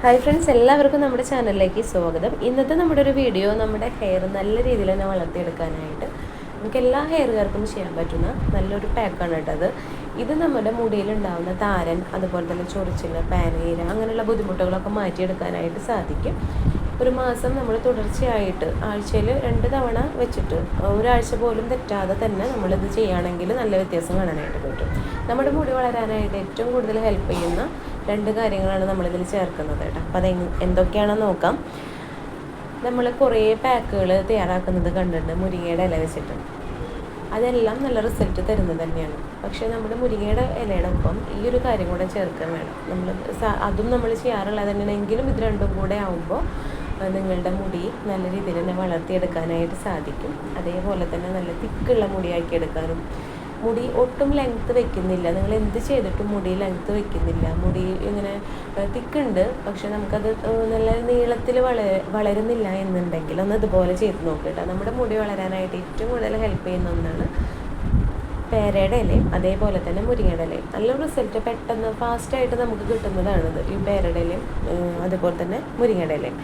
Hi friends എല്ലാവർക്കും നമ്മുടെ ചാനലിലേക്ക് സ്വാഗതം. ഇന്നത്തെ നമ്മുടെ ഒരു വീഡിയോ നമ്മുടെ ഹെയർ നല്ല രീതിയിൽ തന്നെ വളർത്തിയെടുക്കാനായിട്ട് നമുക്ക് എല്ലാ ഹെയർകാർക്കും ചെയ്യാൻ പറ്റുന്ന നല്ലൊരു പാക്കാണ് കേട്ടത് ഇത് നമ്മുടെ മുടിയിലുണ്ടാകുന്ന താരൻ അതുപോലെ തന്നെ ചൊറിച്ചിൽ പാനീര അങ്ങനെയുള്ള ബുദ്ധിമുട്ടുകളൊക്കെ മാറ്റിയെടുക്കാനായിട്ട് സാധിക്കും. ഒരു മാസം നമ്മൾ തുടർച്ചയായിട്ട് ആഴ്ചയിൽ രണ്ട് തവണ വെച്ചിട്ട് ഒരാഴ്ച പോലും തെറ്റാതെ തന്നെ നമ്മളിത് ചെയ്യുകയാണെങ്കിൽ നല്ല വ്യത്യാസം കാണാനായിട്ട് പറ്റും. നമ്മുടെ മുടി വളരാനായിട്ട് ഏറ്റവും കൂടുതൽ ഹെൽപ്പ് ചെയ്യുന്ന രണ്ട് കാര്യങ്ങളാണ് നമ്മളിതിൽ ചേർക്കുന്നത് കേട്ടോ. അപ്പോൾ അത് എന്തൊക്കെയാണെന്ന് നോക്കാം. നമ്മൾ കുറേ പാക്കുകൾ തയ്യാറാക്കുന്നത് കണ്ടിട്ടുണ്ട് മുരിങ്ങയുടെ ഇല വെച്ചിട്ട്. അതെല്ലാം നല്ല റിസൾട്ട് തരുന്നത് തന്നെയാണ്. പക്ഷേ നമ്മുടെ മുരിങ്ങയുടെ ഇലയുടെ ഒപ്പം ഈ ഒരു കാര്യം കൂടെ ചേർക്കാൻ വേണം. നമ്മൾ അതും നമ്മൾ ചെയ്യാറുള്ളത് തന്നെയാണെങ്കിലും ഇത് രണ്ടും കൂടെ ആവുമ്പോൾ നിങ്ങളുടെ മുടി നല്ല രീതിയിൽ തന്നെ വളർത്തിയെടുക്കാനായിട്ട് സാധിക്കും. അതേപോലെ തന്നെ നല്ല തിക്കുള്ള മുടിയാക്കി എടുക്കാനും മുടി ഒട്ടും ലെങ്ത്ത് വെക്കുന്നില്ല. നിങ്ങൾ എന്ത് ചെയ്തിട്ടും മുടി ലെങ്ത്ത് വെക്കുന്നില്ല. മുടി ഇങ്ങനെ തിക്കുണ്ട്. പക്ഷെ നമുക്കത് നല്ല നീളത്തിൽ വള വളരുന്നില്ല എന്നുണ്ടെങ്കിൽ ഒന്ന് ഇതുപോലെ ചെയ്ത് നോക്കുക നമ്മുടെ മുടി വളരാനായിട്ട് ഏറ്റവും കൂടുതൽ ഹെൽപ്പ് ചെയ്യുന്ന ഒന്നാണ് പേരയുടെ ഇലയും അതേപോലെ തന്നെ മുരിങ്ങയുടെ ഇലയും. നല്ല റിസൾട്ട് പെട്ടെന്ന് ഫാസ്റ്റായിട്ട് നമുക്ക് കിട്ടുന്നതാണിത്. ഈ പേരയുടെ ഇലയും അതുപോലെ തന്നെ മുരിങ്ങയുടെ ഇലയും.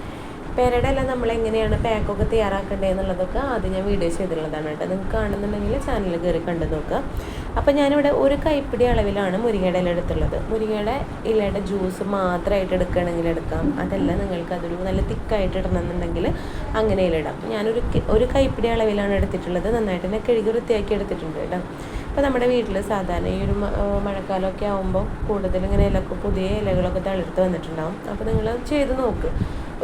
പേരയുടെ എല്ലാം നമ്മൾ എങ്ങനെയാണ് പാക്കൊക്കെ തയ്യാറാക്കേണ്ടത് എന്നുള്ളതൊക്കെ ആദ്യം ഞാൻ വീഡിയോ ചെയ്തിട്ടുള്ളതാണ് കേട്ടോ. നിങ്ങൾക്ക് കാണുന്നുണ്ടെങ്കിൽ ചാനൽ കയറി കണ്ടു നോക്കുക. അപ്പോൾ ഞാനിവിടെ ഒരു കൈപ്പിടി അളവിലാണ് മുരിങ്ങയുടെ ഇല എടുത്തുള്ളത് മുരിങ്ങയുടെ ഇലയുടെ ജ്യൂസ് മാത്രമായിട്ട് എടുക്കുകയാണെങ്കിൽ എടുക്കാം. അതല്ല നിങ്ങൾക്ക് അതൊരു നല്ല തിക്കായിട്ട് ഇടണമെന്നുണ്ടെങ്കിൽ അങ്ങനെ ഇലിടാം ഞാനൊരു ഒരു കൈപ്പിടി അളവിലാണ് എടുത്തിട്ടുള്ളത്. നന്നായിട്ട് തന്നെ കഴുകി വൃത്തിയാക്കി എടുത്തിട്ടുണ്ട് കേട്ടോ. ഇപ്പോൾ നമ്മുടെ വീട്ടിൽ സാധാരണ ഈ ഒരു മഴക്കാലമൊക്കെ ആകുമ്പോൾ കൂടുതൽ ഇങ്ങനെ ഇലക്ക് പുതിയ ഇലകളൊക്കെ തളിർത്ത് വന്നിട്ടുണ്ടാവും. അപ്പോൾ നിങ്ങൾ ചെയ്ത് നോക്ക്.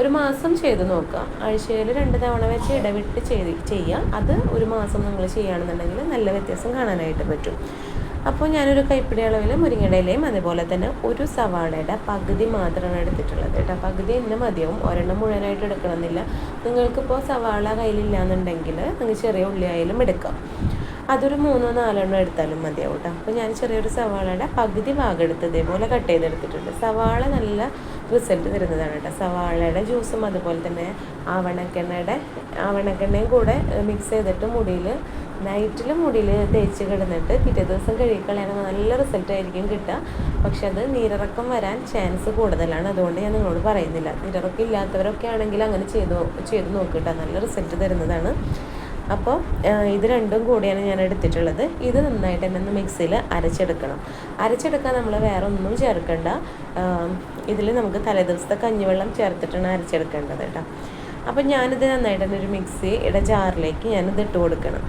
ഒരു മാസം ചെയ്ത് നോക്കുക. ആഴ്ചയിൽ രണ്ട് തവണ വെച്ച് ഇടവിട്ട് ചെയ്ത് ചെയ്യുക അത് ഒരു മാസം നിങ്ങൾ ചെയ്യുകയാണെന്നുണ്ടെങ്കിൽ നല്ല വ്യത്യാസം കാണാനായിട്ട് പറ്റും. അപ്പോൾ ഞാനൊരു കൈപ്പിടി അളവിൽ മുരിങ്ങടയിലെയും അതുപോലെ തന്നെ ഒരു സവാളയുടെ പകുതി മാത്രമാണ് എടുത്തിട്ടുള്ളത് കേട്ടോ. പകുതി തന്നെ മതിയാവും. ഒരെണ്ണം മുഴുവനായിട്ട് എടുക്കണമെന്നില്ല. നിങ്ങൾക്കിപ്പോൾ സവാള കയ്യിലില്ലാന്നുണ്ടെങ്കിൽ നിങ്ങൾ ചെറിയ ഉള്ളിയായാലും എടുക്കാം. അതൊരു മൂന്നോ നാലെണ്ണം എടുത്താലും മതിയാവും കേട്ടോ. അപ്പോൾ ഞാൻ ചെറിയൊരു സവാളയുടെ പകുതി ഭാഗം എടുത്ത് ഇതേപോലെ കട്ട് ചെയ്തെടുത്തിട്ടുണ്ട്. സവാള നല്ല റിസൾട്ട് തരുന്നതാണ് കേട്ടോ. സവാളയുടെ ജ്യൂസും അതുപോലെ തന്നെ ആവണക്കെണ്ണയുടെ ആവണക്കെണ്ണയും കൂടെ മിക്സ് ചെയ്തിട്ട് മുടിയിൽ നൈറ്റിൽ മുടിയിൽ തേച്ച് കിടന്നിട്ട് പിറ്റേ ദിവസം കഴുകിക്കളയാണെങ്കിൽ നല്ല റിസൾട്ട് ആയിരിക്കും കിട്ടുക. പക്ഷെ അത് നീരിറക്കം വരാൻ ചാൻസ് കൂടുതലാണ്. അതുകൊണ്ട് ഞാൻ നിങ്ങളോട് പറയുന്നില്ല. നീരിറക്കം ഇല്ലാത്തവരൊക്കെ ആണെങ്കിൽ അങ്ങനെ ചെയ്തു ചെയ്ത് നോക്കിയിട്ടാണ് നല്ല റിസൾട്ട് തരുന്നതാണ്. അപ്പോൾ ഇത് രണ്ടും കൂടിയാണ് ഞാൻ എടുത്തിട്ടുള്ളത്. ഇത് നന്നായിട്ട് തന്നെ ഒന്ന് മിക്സിയിൽ അരച്ചെടുക്കണം. അരച്ചെടുക്കാൻ നമ്മൾ വേറെ ഒന്നും ചേർക്കണ്ട. ഇതിൽ നമുക്ക് തലേദിവസത്തെ കഞ്ഞിവെള്ളം ചേർത്തിട്ടാണ് അരച്ചെടുക്കേണ്ടത് കേട്ടോ. അപ്പം ഞാനിത് നന്നായിട്ട് തന്നെ ഒരു മിക്സിയുടെ ജാറിലേക്ക് ഞാനിത് ഇട്ട് കൊടുക്കണം.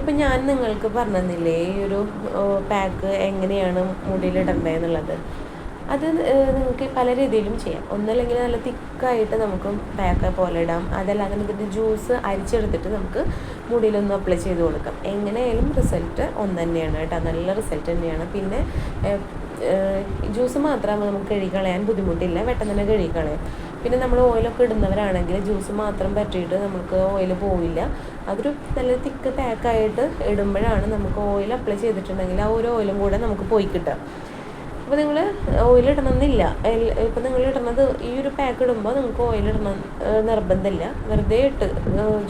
ഇപ്പം ഞാൻ നിങ്ങൾക്ക് പറഞ്ഞില്ലേ ഈ ഒരു പാക്ക് എങ്ങനെയാണ് മുടിയിലിടേണ്ടതെന്നുള്ളത് അത് നിങ്ങൾക്ക് പല രീതിയിലും ചെയ്യാം. ഒന്നല്ലെങ്കിൽ നല്ല തിക്കായിട്ട് നമുക്ക് പാക്ക് പോലെ ഇടാം. അതല്ലാതെ ഇതിന്റെ ജ്യൂസ് അരിച്ചെടുത്തിട്ട് നമുക്ക് മുടിയിലൊന്ന് അപ്ലൈ ചെയ്ത് കൊടുക്കാം. എങ്ങനെയായാലും റിസൾട്ട് ഒന്ന് തന്നെയാണ് കേട്ടോ. നല്ല റിസൾട്ട് തന്നെയാണ്. പിന്നെ ജ്യൂസ് മാത്രമാകുമ്പോൾ നമുക്ക് കഴുകിക്കളയാൻ ബുദ്ധിമുട്ടില്ല. പെട്ടെന്ന് തന്നെ കഴുകിക്കളയാം. പിന്നെ നമ്മൾ ഓയിലൊക്കെ ഇടുന്നവരാണെങ്കിൽ ജ്യൂസ് മാത്രം പറ്റിയിട്ട് നമുക്ക് ഓയിൽ പോവില്ല. അതൊരു നല്ല തിക്ക് പാക്കായിട്ട് ഇടുമ്പോഴാണ് നമുക്ക് ഓയിൽ അപ്ലൈ ചെയ്തിട്ടുണ്ടെങ്കിൽ ആ ഒരു ഓയിലും കൂടെ നമുക്ക് പോയി കിട്ടുക. അപ്പോൾ നിങ്ങൾ ഓയിൽ ഇടണമെന്നില്ല ഇപ്പോൾ നിങ്ങൾ ഇടുന്നത് ഈ ഒരു പാക്ക് ഇടുമ്പോൾ നിങ്ങൾക്ക് ഓയിൽ നിർബന്ധമില്ല. വെറുതെ ഇട്ട്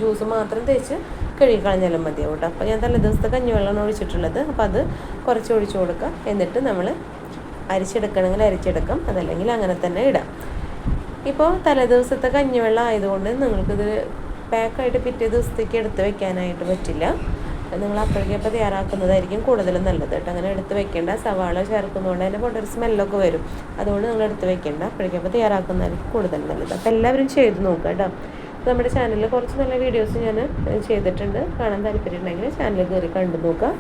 ജ്യൂസ് മാത്രം തേച്ച് കഴുകി കളഞ്ഞാലും മതിയാവും കേട്ടോ അപ്പോൾ ഞാൻ തലേ ദിവസത്തെ കഞ്ഞിവെള്ളമാണ് ഒഴിച്ചിട്ടുള്ളത്. അപ്പോൾ അത് കുറച്ച് ഒഴിച്ചു കൊടുക്കാം. എന്നിട്ട് നമ്മൾ അരിച്ചെടുക്കണമെങ്കിൽ അരിച്ചെടുക്കാം. അതല്ലെങ്കിൽ അങ്ങനെ തന്നെ ഇടാം. ഇപ്പോൾ തലേദിവസത്തെ കഞ്ഞിവെള്ളം ആയതുകൊണ്ട് നിങ്ങൾക്കിത് പാക്കായിട്ട് പിറ്റേ ദിവസത്തേക്ക് എടുത്ത് വെക്കാനായിട്ട് പറ്റില്ല. നിങ്ങൾ അപ്പോഴേക്കപ്പോൾ തയ്യാറാക്കുന്നതായിരിക്കും കൂടുതലും നല്ലത് കേട്ടോ. അങ്ങനെ എടുത്ത് വെക്കേണ്ട സവാള ചേർക്കുന്നതുകൊണ്ട് അതിന്റെ പൊട്ടൊരു സ്മെല്ലൊക്കെ വരും. അതുകൊണ്ട് നിങ്ങൾ എടുത്ത് വെക്കേണ്ട അപ്പോഴേക്കപ്പോൾ തയ്യാറാക്കുന്നതായിരിക്കും കൂടുതൽ നല്ലത്. അപ്പോൾ എല്ലാവരും ചെയ്ത് നോക്കുക കേട്ടോ. നമ്മുടെ ചാനലിൽ കുറച്ച് നല്ല വീഡിയോസ് ഞാൻ ചെയ്തിട്ടുണ്ട്. കാണാൻ താല്പര്യം ഉണ്ടെങ്കിൽ ചാനൽ കയറി കണ്ടു നോക്കുക.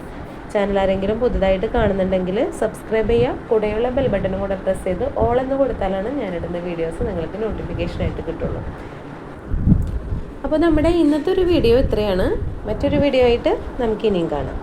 ചാനൽ ആരെങ്കിലും പുതുതായിട്ട് കാണുന്നുണ്ടെങ്കിൽ സബ്സ്ക്രൈബ് ചെയ്യുക. കൂടെയുള്ള ബെൽ ബട്ടണും കൂടെ പ്രസ് ചെയ്ത് ഓൾ എന്ന് കൊടുത്താലാണ് ഞാനിടുന്ന വീഡിയോസ് നിങ്ങൾക്ക് നോട്ടിഫിക്കേഷനായിട്ട് കിട്ടുള്ളൂ. അപ്പോൾ നമ്മുടെ ഇന്നത്തെ ഒരു വീഡിയോ ഇത്രയാണ്. മറ്റൊരു വീഡിയോ ആയിട്ട് നമുക്ക് ഇനിയും കാണാം.